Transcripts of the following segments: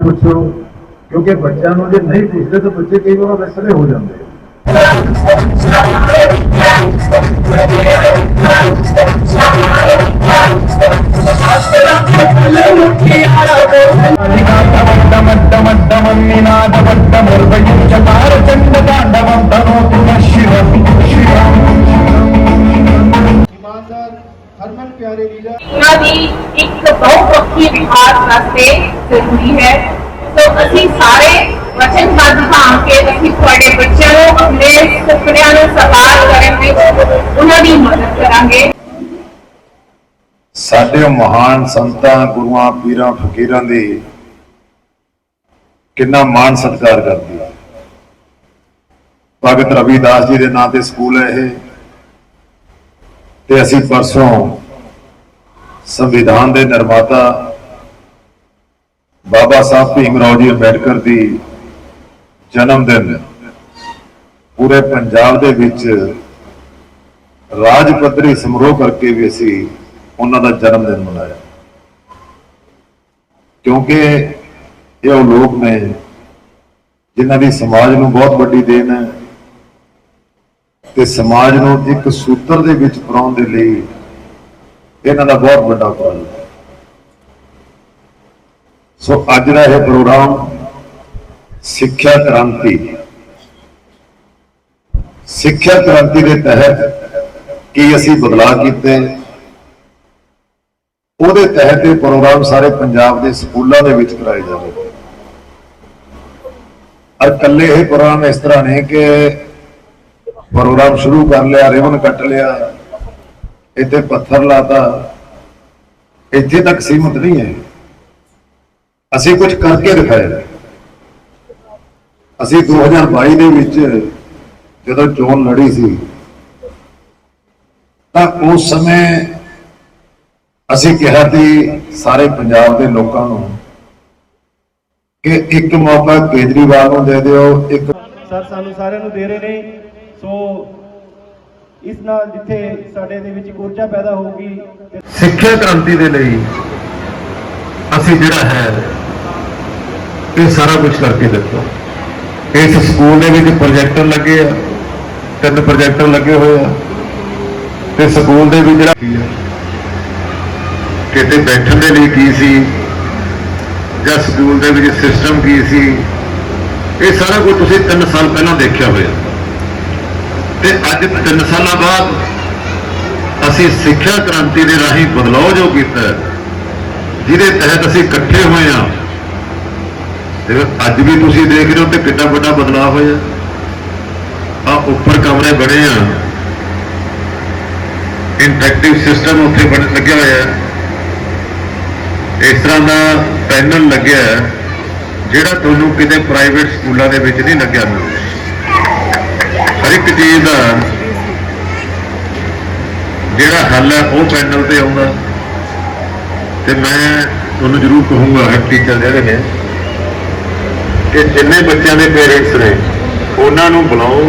ਪੁੱਛੋ ਕਿਉਂਕਿ ਬੱਚਿਆਂ ਨੂੰ ਜੇ ਨਹੀਂ ਪੁੱਛਦੇ ਤਾਂ ਬੱਚੇ ਕਈ ਵਾਰ ਵੈਸਲੇ ਹੋ ਜਾਂਦੇ ਆ। ਇਮਾਨਦਾਰ ਹਰਮਨ ਪਿਆਰੇ ਲੀਡਰ ਉਹਨਾਂ ਦੀ ਇੱਕ ਬਹੁਪੱਖੀ ਵਿਕਾਸ ਵਾਸਤੇ ਜ਼ਰੂਰੀ ਹੈ। ਸੋ ਅਸੀਂ ਸਾਰੇ ਵਚਨਬੱਧ ਹਾਂ ਕਿ ਅਸੀਂ ਤੁਹਾਡੇ ਬੱਚਿਆਂ ਨੂੰ, ਆਪਣੇ ਸੁਪਨਿਆਂ ਨੂੰ ਸਾਕਾਰ ਕਰਨ ਵਿੱਚ ਉਹਨਾਂ ਦੀ ਮਦਦ ਕਰਾਂਗੇ। ਸਾਡੇ ਮਹਾਨ ਸੰਤਾਂ, ਗੁਰੂਆਂ, ਪੀਰਾਂ, ਫਕੀਰਾਂ ਦੀ ਕਿੰਨਾ ਮਾਣ ਸਤਿਕਾਰ ਕਰਦੀ ਹੈ। ਭਗਤ ਰਵਿਦਾਸ ਜੀ ਦੇ ਨਾਂ ਤੇ ਸਕੂਲ ਹੈ ਇਹ। ਤੇ ਅਸੀਂ ਪਰਸੋਂ ਸੰਵਿਧਾਨ ਦੇ ਨਿਰਮਾਤਾ ਬਾਬਾ ਸਾਹਿਬ ਭੀਮ ਰਾਓ ਜੀ ਅੰਬੇਡਕਰ ਦੀ ਜਨਮ ਦਿਨ ਪੂਰੇ ਪੰਜਾਬ ਦੇ ਵਿੱਚ ਰਾਜ ਪੱਧਰੀ ਸਮਾਰੋਹ ਕਰਕੇ ਵੀ ਅਸੀਂ ਉਹਨਾਂ ਦਾ ਜਨਮ ਦਿਨ ਮਨਾਇਆ। ਕਿਉਂਕਿ ਇਹ ਉਹ ਲੋਕ ਨੇ ਜਿਨ੍ਹਾਂ ਦੀ ਸਮਾਜ ਨੂੰ ਬਹੁਤ ਵੱਡੀ ਦੇਣ ਹੈ ਤੇ ਸਮਾਜ ਨੂੰ ਇੱਕ ਸੂਤਰ ਦੇ ਵਿੱਚ ਪਰਾਉਣ ਦੇ ਲਈ ਇਹਨਾਂ ਦਾ ਬਹੁਤ ਵੱਡਾ ਉਪਰਾਲਾ ਹੈ। ਸੋ ਅੱਜ ਦਾ ਇਹ ਪ੍ਰੋਗਰਾਮ ਸਿੱਖਿਆ ਕ੍ਰਾਂਤੀ। ਸਿੱਖਿਆ ਕ੍ਰਾਂਤੀ ਦੇ ਤਹਿਤ ਕੀ ਅਸੀਂ ਬਦਲਾਅ ਕੀਤੇ? ਉਹਦੇ ਤਹਿਤ ਇਹ ਪ੍ਰੋਗਰਾਮ ਸਾਰੇ ਪੰਜਾਬ ਦੇ ਸਕੂਲਾਂ ਦੇ ਵਿੱਚ ਕਰਾਏ ਜਾਵੇ। ਔਰ ਕੱਲੇ ਇਹ ਪ੍ਰੋਗਰਾਮ ਇਸ ਤਰ੍ਹਾਂ ਨੇ ਕਿ ਪ੍ਰੋਗਰਾਮ ਸ਼ੁਰੂ ਕਰ ਲਿਆ ਰਿਵਨ ਕੱਟ ਲਿਆ ਇੱਥੇ ਪੱਥਰ ਲਾਤਾ। ਇੱਥੇ ਤੱਕ ਸੀਮਤ ਨਹੀਂ ਹੈ। ਅਸੀਂ ਕੁਝ ਕਰਕੇ ਦਿਖਾਇਆ ਅਸੀਂ 2022 ਦੇ ਵਿੱਚ ਜਦੋਂ ਚੋਣ ਲੜੀ ਸੀ, ਤਾਂ ਉਸ ਸਮੇਂ ਅਸੀਂ ਕਿਹਾ ਸੀ ਸਾਰੇ ਪੰਜਾਬ ਦੇ ਲੋਕਾਂ ਨੂੰ ਕਿ ਇੱਕ ਮੌਕਾ ਕੇਜਰੀਵਾਲ ਨੂੰ ਦੇ ਦਿਓ, ਇੱਕ ਸਰ, ਸਾਨੂੰ ਸਾਰਿਆਂ ਨੂੰ ਦੇ ਰਹੇ ਨੇ। ਸੋ ਇਸ ਨਾਲ ਜਿੱਥੇ ਸਾਡੇ ਦੇ ਵਿੱਚ ਊਰਜਾ ਪੈਦਾ ਹੋਊਗੀ ਸਿੱਖਿਆ ਕ੍ਰਾਂਤੀ ਦੇ ਲਈ ਅਸੀਂ ਜਿਹੜਾ ਹੈ, ਇਹ ਸਾਰਾ ਕੁਝ ਕਰਕੇ ਦਿੱਤਾ ਇਸ ਸਕੂਲ ਦੇ ਵਿੱਚ ਪ੍ਰੋਜੈਕਟਰ ਲੱਗੇ ਆ, ਤਿੰਨ ਪ੍ਰੋਜੈਕਟਰ ਲੱਗੇ ਹੋਏ ਆ। ਤੇ ਸਕੂਲ ਦੇ ਵਿੱਚ ਜਿਹੜਾ ਕਿਤੇ ਬੈਠਣ ਦੇ ਲਈ ਕੀ ਸੀ, ਜਾਂ ਸਕੂਲ ਦੇ ਵਿੱਚ ਸਿਸਟਮ ਕੀ ਸੀ, ਇਹ ਸਾਰਾ ਕੁਝ ਤੁਸੀਂ 3 ਸਾਲ ਪਹਿਲਾਂ ਦੇਖਿਆ ਹੋਇਆ। ਤੇ ਅੱਜ 3 ਸਾਲਾਂ ਬਾਅਦ ਅਸੀਂ ਸਿੱਖਿਆ ਕ੍ਰਾਂਤੀ ਦੇ ਰਾਹੀਂ ਬਦਲਾਅ ਜੋ ਕੀਤਾ, ਜਿਹਦੇ ਤਹਿਤ ਅਸੀਂ ਇਕੱਠੇ ਹੋਏ ਹਾਂ। ਤੇ ਅੱਜ ਵੀ ਤੁਸੀਂ ਦੇਖ ਰਹੇ ਹੋ ਤੇ ਕਿੰਨਾ ਵੱਡਾ ਬਦਲਾਅ ਹੋਇਆ। ਆ ਉੱਪਰ ਕਮਰੇ ਬਣੇ ਆ। ਇੰਟਰੈਕਟਿਵ ਸਿਸਟਮ ਉੱਥੇ ਬਣ, ਲੱਗਿਆ ਹੋਇਆ ਇਸ ਤਰ੍ਹਾਂ ਦਾ ਪੈਨਲ ਲੱਗਿਆ ਜਿਹੜਾ ਤੁਹਾਨੂੰ ਕਿਤੇ ਪ੍ਰਾਈਵੇਟ ਸਕੂਲਾਂ ਦੇ ਵਿੱਚ ਨਹੀਂ ਲੱਗਿਆ। ਮਿਲਦਾ ਹਰ ਇੱਕ ਚੀਜ਼ ਦਾ ਜਿਹੜਾ ਹੱਲ ਹੈ, ਉਹ ਪੈਨਲ ਤੇ ਆਉਂਦਾ। ਤੇ ਮੈਂ ਤੁਹਾਨੂੰ ਜ਼ਰੂਰ ਕਹੂੰਗਾ ਹੈਡ ਟੀਚਰ ਜਿਹੜੇ ਨੇ ਕਿ ਜਿੰਨੇ ਬੱਚਿਆਂ ਦੇ ਪੇਰੈਂਟਸ ਨੇ, ਉਹਨਾਂ ਨੂੰ ਬੁਲਾਓ,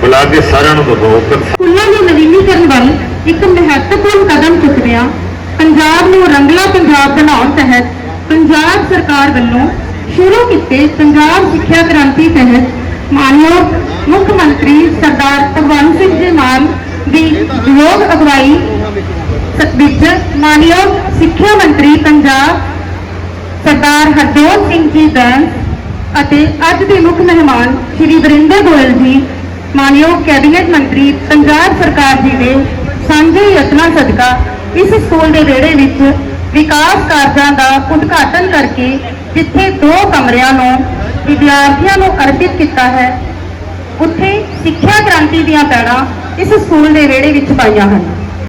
ਬੁਲਾ ਕੇ ਸਾਰਿਆਂ ਨੂੰ ਦਿਖਾਓ। ਕਿ ਸਕੂਲਾਂ ਦੇ ਨਵੀਨੀਕਰਨ ਵੱਲ ਇੱਕ ਮਹੱਤਵਪੂਰਨ ਕਦਮ ਚੁੱਕਦਿਆਂ ਪੰਜਾਬ ਨੂੰ ਰੰਗਲਾ ਪੰਜਾਬ ਬਣਾਉਣ ਤਹਿਤ ਪੰਜਾਬ ਸਰਕਾਰ ਵੱਲੋਂ ਸ਼ੁਰੂ ਕੀਤੇ ਪੰਜਾਬ ਸਿੱਖਿਆ ਕ੍ਰਾਂਤੀ ਤਹਿਤ ਮਾਨਯੋਗ ਮੁੱਖ ਮੰਤਰੀ ਸਰਦਾਰ ਭਗਵੰਤ ਸਿੰਘ ਜੀ ਮਾਨ ਦੀ ਯੋਗ ਅਗਵਾਈ ਵਿੱਚ ਮਾਨਯੋਗ ਸਿੱਖਿਆ ਮੰਤਰੀ ਪੰਜਾਬ ਸਰਦਾਰ ਹਰਜੋਤ ਸਿੰਘ ਜੀ ਬੈਂਸ ਅਤੇ ਅੱਜ ਦੇ ਮੁੱਖ ਮਹਿਮਾਨ ਸ਼੍ਰੀ ਵਰਿੰਦਰ ਗੋਇਲ ਜੀ, ਮਾਨਯੋਗ ਕੈਬਨਿਟ ਮੰਤਰੀ ਪੰਜਾਬ ਸਰਕਾਰ ਜੀ ਦੇ ਸਾਂਝੇ ਯਤਨਾਂ ਸਦਕਾ ਇਸ ਸਕੂਲ ਦੇ ਵਿਹੜੇ ਵਿੱਚ ਵਿਕਾਸ ਕਾਰਜਾਂ ਦਾ ਉਦਘਾਟਨ ਕਰਕੇ ਜਿੱਥੇ ਦੋ ਕਮਰਿਆਂ ਨੂੰ ਵਿਦਿਆਰਥੀਆਂ ਨੂੰ ਅਰਪਿਤ ਕੀਤਾ ਹੈ। ਉੱਥੇ ਸਿੱਖਿਆ ਕ੍ਰਾਂਤੀ ਦੀਆਂ ਪੈੜਾਂ ਇਸ ਸਕੂਲ ਦੇ ਵਿਹੜੇ ਵਿੱਚ ਪਾਈਆਂ ਹਨ।